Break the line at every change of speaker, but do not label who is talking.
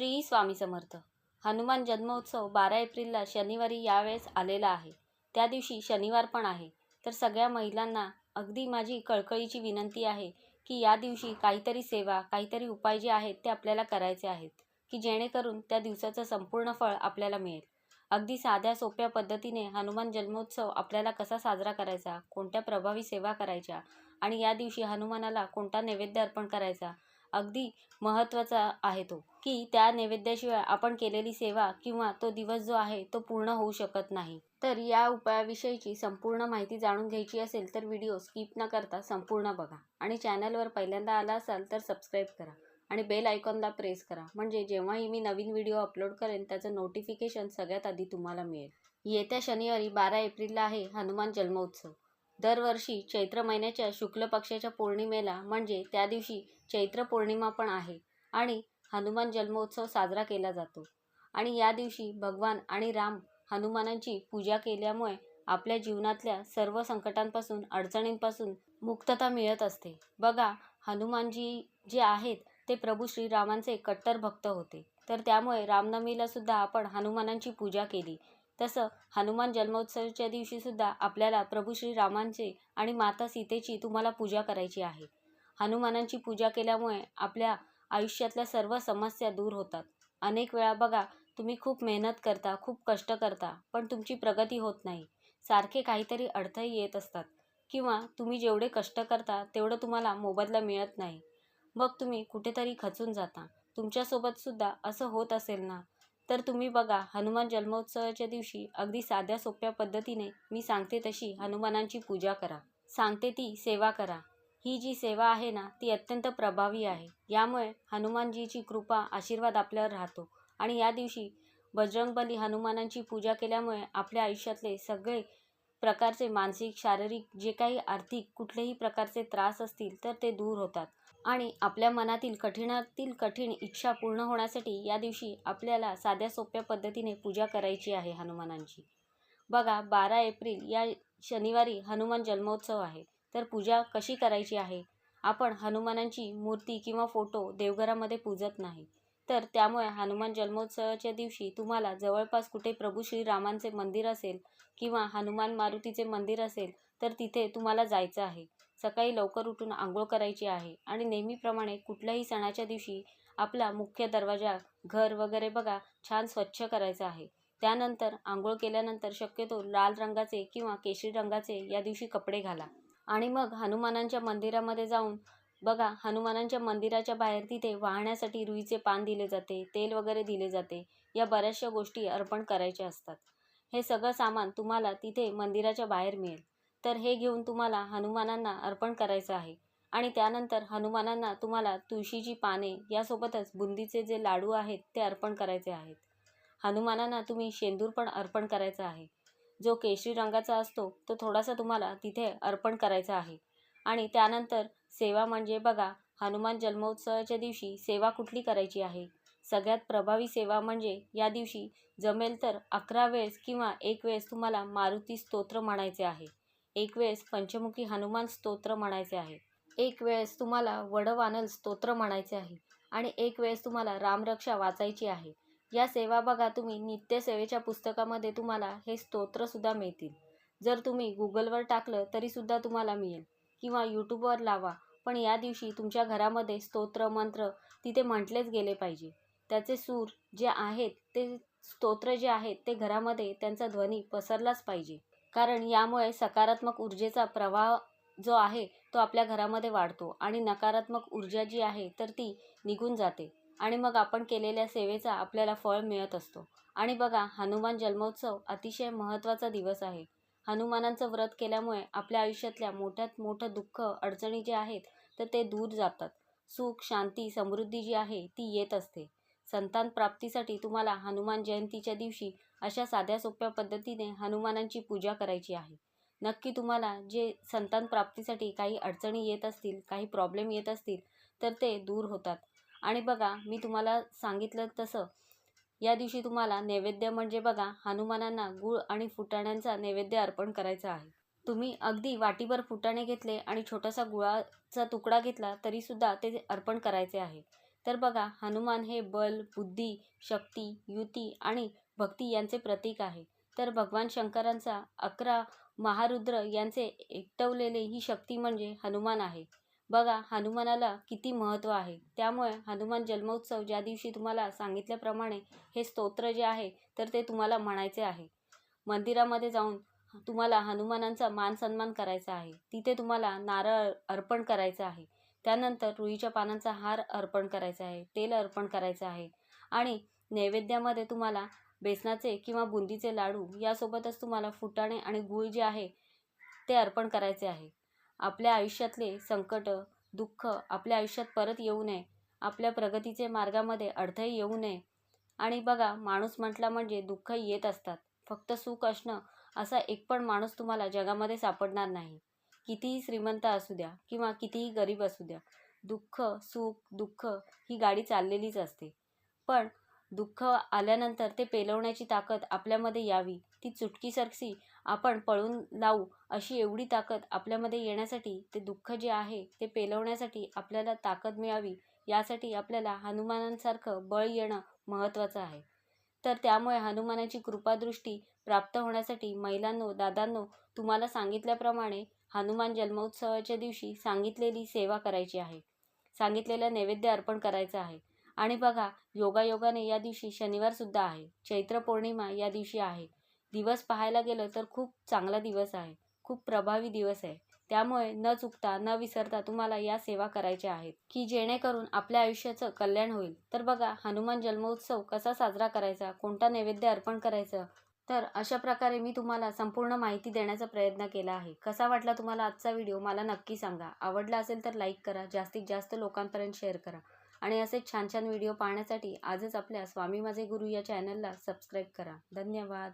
श्री स्वामी समर्थ. हनुमान जन्मोत्सव बारा एप्रिलला शनिवारी यावेळेस आलेला आहे. त्या दिवशी शनिवार पण आहे. तर सगळ्या महिलांना अगदी माझी कळकळीची विनंती आहे की या दिवशी काहीतरी सेवा काहीतरी उपाय जे आहेत ते आपल्याला करायचे आहेत की जेणेकरून त्या दिवसाचं संपूर्ण फळ आपल्याला मिळेल. अगदी साध्या सोप्या पद्धतीने हनुमान जन्मोत्सव आपल्याला कसा साजरा करायचा कोणत्या प्रभावी सेवा करायच्या आणि या दिवशी हनुमानाला कोणता नैवेद्य अर्पण करायचा अगदी महत्त्वाचा आहे तो की त्या नैवेद्याशिवाय आपण केलेली सेवा किंवा तो दिवस जो आहे तो पूर्ण होऊ शकत नाही. तर या उपायाविषयीची संपूर्ण माहिती जाणून घ्यायची असेल तर व्हिडिओ स्किप न करता संपूर्ण बघा. आणि चॅनलवर पहिल्यांदा आला असाल तर सबस्क्राईब करा आणि बेल आयकॉनला प्रेस करा. म्हणजे जेव्हाही मी नवीन व्हिडिओ अपलोड करेन त्याचं नोटिफिकेशन सगळ्यात आधी तुम्हाला मिळेल. येत्या शनिवारी बारा एप्रिलला आहे हनुमान जन्मोत्सव. दरवर्षी चैत्र महिन्याच्या शुक्ल पक्षाच्या पौर्णिमेला म्हणजे त्या दिवशी चैत्र पौर्णिमा पण आहे आणि हनुमान जन्मोत्सव साजरा केला जातो. आणि या दिवशी भगवान आणि राम हनुमानांची पूजा केल्यामुळे आपल्या जीवनातल्या सर्व संकटांपासून अडचणींपासून मुक्तता मिळत असते. बघा हनुमानजी जे आहेत ते प्रभू श्रीरामांचे कट्टर भक्त होते. तर त्यामुळे रामनवमीला सुद्धा आपण हनुमानांची पूजा केली. तसं हनुमान जन्मोत्सवाच्या दिवशीसुद्धा आपल्याला प्रभू श्रीरामांचे आणि माता सीतेची तुम्हाला पूजा करायची आहे. हनुमानांची पूजा केल्यामुळे आपल्या आयुष्यातल्या सर्व समस्या दूर होतात. अनेक वेळा बघा तुम्ही खूप मेहनत करता खूप कष्ट करता पण तुमची प्रगती होत नाही. सारखे काहीतरी अडथळे येत असतात. किंवा तुम्ही जेवढे कष्ट करता तेवढं तुम्हाला मोबदला मिळत नाही. मग तुम्ही कुठेतरी खचून जाता. तुमच्यासोबतसुद्धा असं होत असेल ना तर तुम्ही बघा हनुमान जन्मोत्सवाच्या दिवशी अगदी साध्या सोप्या पद्धतीने मी सांगते तशी हनुमानांची पूजा करा. सांगते ती सेवा करा. ही जी सेवा आहे ना ती अत्यंत प्रभावी आहे. यामुळे हनुमानजीची कृपा आशीर्वाद आपल्यावर राहतो. आणि या दिवशी बजरंगबली हनुमानांची पूजा केल्यामुळे आपल्या आयुष्यातले सगळे प्रकारचे मानसिक शारीरिक जे काही आर्थिक कुठलेही प्रकारचे त्रास असतील तर ते दूर होतात. आणि आपल्या मनातील कठीणातील कठीण इच्छा पूर्ण होण्यासाठी या दिवशी आपल्याला साध्या सोप्या पद्धतीने पूजा करायची आहे हनुमानांची. बघा बारा एप्रिल या शनिवारी हनुमान जन्मोत्सव आहे. तर पूजा कशी करायची आहे? आपण हनुमानांची मूर्ती किंवा फोटो देवघरामध्ये पूजत नाही. तर त्यामुळे हनुमान जन्मोत्सवाच्या दिवशी तुम्हाला जवळपास कुठे प्रभू श्रीरामांचे मंदिर असेल किंवा हनुमान मारुतीचे मंदिर असेल तर तिथे तुम्हाला जायचं आहे. सकाळी लवकर उठून आंघोळ करायची आहे. आणि नेहमीप्रमाणे कुठल्याही सणाच्या दिवशी आपला मुख्य दरवाजा घर वगैरे बघा छान स्वच्छ करायचं आहे. त्यानंतर आंघोळ केल्यानंतर शक्यतो लाल रंगाचे किंवा केशरी रंगाचे या दिवशी कपडे घाला. आणि मग हनुमानांच्या मंदिरामध्ये जाऊन बघा हनुमानांच्या मंदिराच्या बाहेर तिथे वाहण्यासाठी रुईचे पान दिले जाते तेल वगैरे दिले जाते या बऱ्याचशा गोष्टी अर्पण करायच्या असतात. हे सगळं सामान तुम्हाला तिथे मंदिराच्या बाहेर मिळेल. तर हे घेऊन तुम्हाला हनुमानांना अर्पण करायचं आहे. आणि त्यानंतर हनुमानांना तुम्हाला तुळशीची पाने यासोबतच बुंदीचे जे लाडू आहेत ते अर्पण करायचे आहेत. हनुमानांना तुम्ही शेंदूर पण अर्पण करायचा आहे. जो केशरी रंगाचा असतो तो थोडासा तुम्हाला तिथे अर्पण करायचा आहे. आणि त्यानंतर सेवा म्हणजे बघा हनुमान जन्मोत्सवाच्या दिवशी सेवा कुठली करायची आहे? सगळ्यात प्रभावी सेवा म्हणजे या दिवशी जमेल तर अकरा वेळेस किंवा एक वेळेस तुम्हाला मारुती स्तोत्र म्हणायचे आहे. एक वेळेस पंचमुखी हनुमान स्तोत्र म्हणायचे आहे. एक वेळेस तुम्हाला वडवानल स्तोत्र म्हणायचे आहे आणि एक वेळेस तुम्हाला रामरक्षा वाचायची आहे. या सेवा बघा तुम्ही नित्यसेवेच्या पुस्तकामध्ये तुम्हाला हे स्तोत्रसुद्धा मिळतील. जर तुम्ही गुगलवर टाकलं तरीसुद्धा तुम्हाला मिळेल किंवा यूट्यूबवर लावा पण या दिवशी तुमच्या घरामध्ये स्तोत्र मंत्र तिथे म्हटलेच गेले पाहिजे. त्याचे सूर जे आहेत ते स्तोत्र जे आहेत ते घरामध्ये त्यांचा ध्वनी पसरलाच पाहिजे. कारण यामुळे सकारात्मक ऊर्जेचा प्रवाह जो आहे तो आपल्या घरामध्ये वाढतो आणि नकारात्मक ऊर्जा जी आहे तर ती निघून जाते. आणि मग आपण केलेल्या सेवेचा आपल्याला फळ मिळत असतो. आणि बघा हनुमान जन्मोत्सव अतिशय महत्त्वाचा दिवस आहे. हनुमानांचं व्रत केल्यामुळे आपल्या आयुष्यातल्या मोठ्यात मोठं दुःख अडचणी जे आहेत तर ते दूर जातात. सुख शांती समृद्धी जी आहे ती येत असते. संतान प्राप्तीसाठी तुम्हाला हनुमान जयंतीच्या दिवशी अशा साध्या सोप्या पद्धतीने हनुमानांची पूजा करायची आहे. नक्की तुम्हाला जे संतान प्राप्तीसाठी काही अडचणी येत असतील काही प्रॉब्लेम येत असतील तर ते दूर होतात. आणि बघा मी तुम्हाला सांगितलं तसं या दिवशी तुम्हाला नैवेद्य म्हणजे बघा हनुमानांना गूळ आणि फुटाण्यांचा नैवेद्य अर्पण करायचा आहे. तुम्ही अगदी वाटीभर फुटाणे घेतले आणि छोटासा गुळाचा तुकडा घेतला तरीसुद्धा ते अर्पण करायचे आहे. तर बघा हनुमान हे बल बुद्धी शक्ती युती आणि भक्ती यांचे प्रतीक आहे. तर भगवान शंकरांचा अकरा महारुद्र यांचे एकटवलेले ही शक्ती म्हणजे हनुमान आहे. बघा हनुमानाला किती महत्त्व आहे. त्यामुळे हनुमान जन्मोत्सव ज्या दिवशी तुम्हाला सांगितल्याप्रमाणे हे स्तोत्र जे आहे तर ते तुम्हाला म्हणायचे आहे. मंदिरामध्ये जाऊन तुम्हाला हनुमानांचा मान सन्मान करायचा आहे. तिथे तुम्हाला नारळ अर्पण करायचं आहे. त्यानंतर रुईच्या पानांचा हार अर्पण करायचा आहे. तेल अर्पण करायचं आहे. आणि नैवेद्यामध्ये तुम्हाला बेसनाचे किंवा बुंदीचे लाडू यासोबतच तुम्हाला फुटाणे आणि गूळ जे आहे ते अर्पण करायचे आहे. आपल्या आयुष्यातले संकट दुःख आपल्या आयुष्यात परत येऊ नये. आपल्या प्रगतीचे मार्गामध्ये अडथळे येऊ नये. आणि बघा माणूस म्हटला म्हणजे दुःख येत असतात. फक्त सुख असणं असा एक पण माणूस तुम्हाला जगामध्ये सापडणार नाही. कितीही श्रीमंत असू द्या किंवा कितीही गरीब असू द्या दुःख सुख दुःख ही गाडी चाललेलीच असते. पण दुःख आल्यानंतर ते पेलवण्याची ताकद आपल्यामध्ये यावी. ती चुटकीसरशी आपण पळून लावू अशी एवढी ताकद आपल्यामध्ये येण्यासाठी ते दुःख जे आहे ते पेलवण्यासाठी आपल्याला ताकद मिळावी यासाठी आपल्याला हनुमानांसारखं बळ येणं महत्त्वाचं आहे. तर त्यामुळे हनुमानाची कृपादृष्टी प्राप्त होण्यासाठी महिलांनो दादांनो तुम्हाला सांगितल्याप्रमाणे हनुमान जन्मोत्सवाच्या दिवशी सांगितलेली सेवा करायची आहे. सांगितलेलं नैवेद्य अर्पण करायचं आहे. आणि बघा योगायोगाने या दिवशी शनिवारसुद्धा आहे. चैत्र पौर्णिमा या दिवशी आहे. दिवस पाहायला गेलं तर खूप चांगला दिवस आहे. खूप प्रभावी दिवस आहे. त्यामुळे न चुकता न विसरता तुम्हाला या सेवा करायच्या आहेत. की जेणेकरून आपल्या आयुष्याचं कल्याण होईल. तर बघा हनुमान जन्मोत्सव कसा साजरा करायचा? कोणता नैवेद्य अर्पण करायचं? तर अशा प्रकारे मी तुम्हाला संपूर्ण माहिती देण्याचा प्रयत्न केला आहे. कसा वाटला तुम्हाला आजचा व्हिडिओ? मला नक्की सांगा. आवडला असेल तर लाईक करा. जास्तीत जास्त लोकांपर्यंत शेअर करा. आणि असेच छान छान व्हिडिओ पाहण्यासाठी आजच आपल्या स्वामी माझे गुरु या चॅनलला सबस्क्राईब करा. धन्यवाद.